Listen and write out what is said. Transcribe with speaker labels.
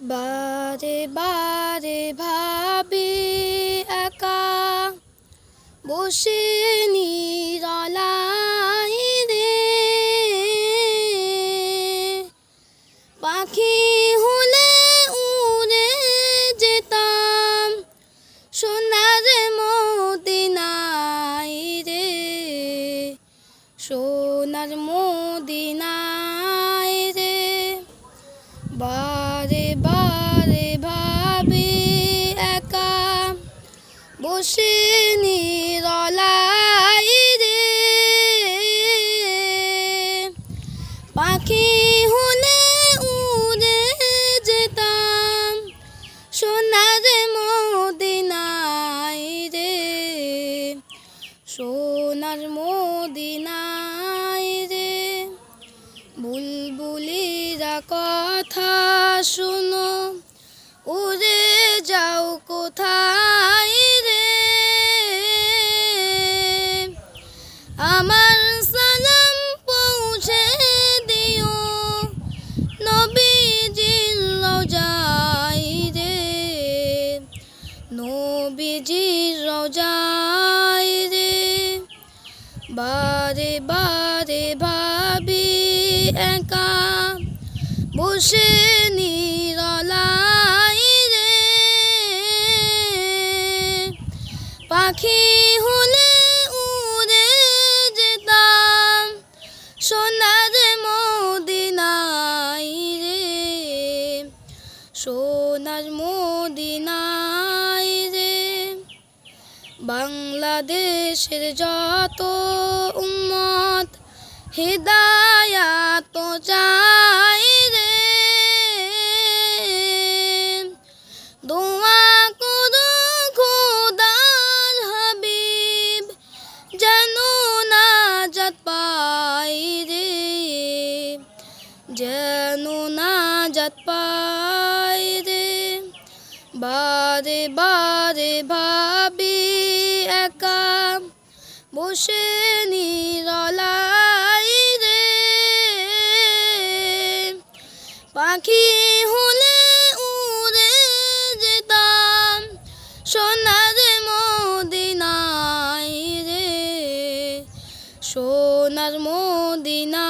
Speaker 1: বারে বারে ভাবি একা। বসে নিরলাই রে পাখি হলে উড়ে যেতাম। সোনার মদিনাই রে। সোনার মদিনাই রে। বারে বসে নিরলাই রে। পাখি হলে উড়ে যেতাম, সোনার মদিনাই রে। সোনার মদিনাই রে। বুলবুলিরা কথা শুনো, উড়ে যাও কোথায় বারে বারে ভাবি একা। বসে নিরলাই রে। পাখি হলে উড়ে যেতাম। সোনার মদিনাই রে। সোনার মদিনাই রে বাংলাদেশের যত উম্মত হৃদায়াত চাই রে। নাজাত পাই রে। পাই রে। বারে বারে ভাবি একা বসে নিরলাই রে। পাখি হলে উড়ে যেতাম সোনার মদিনায় রে। সোনার মদিনা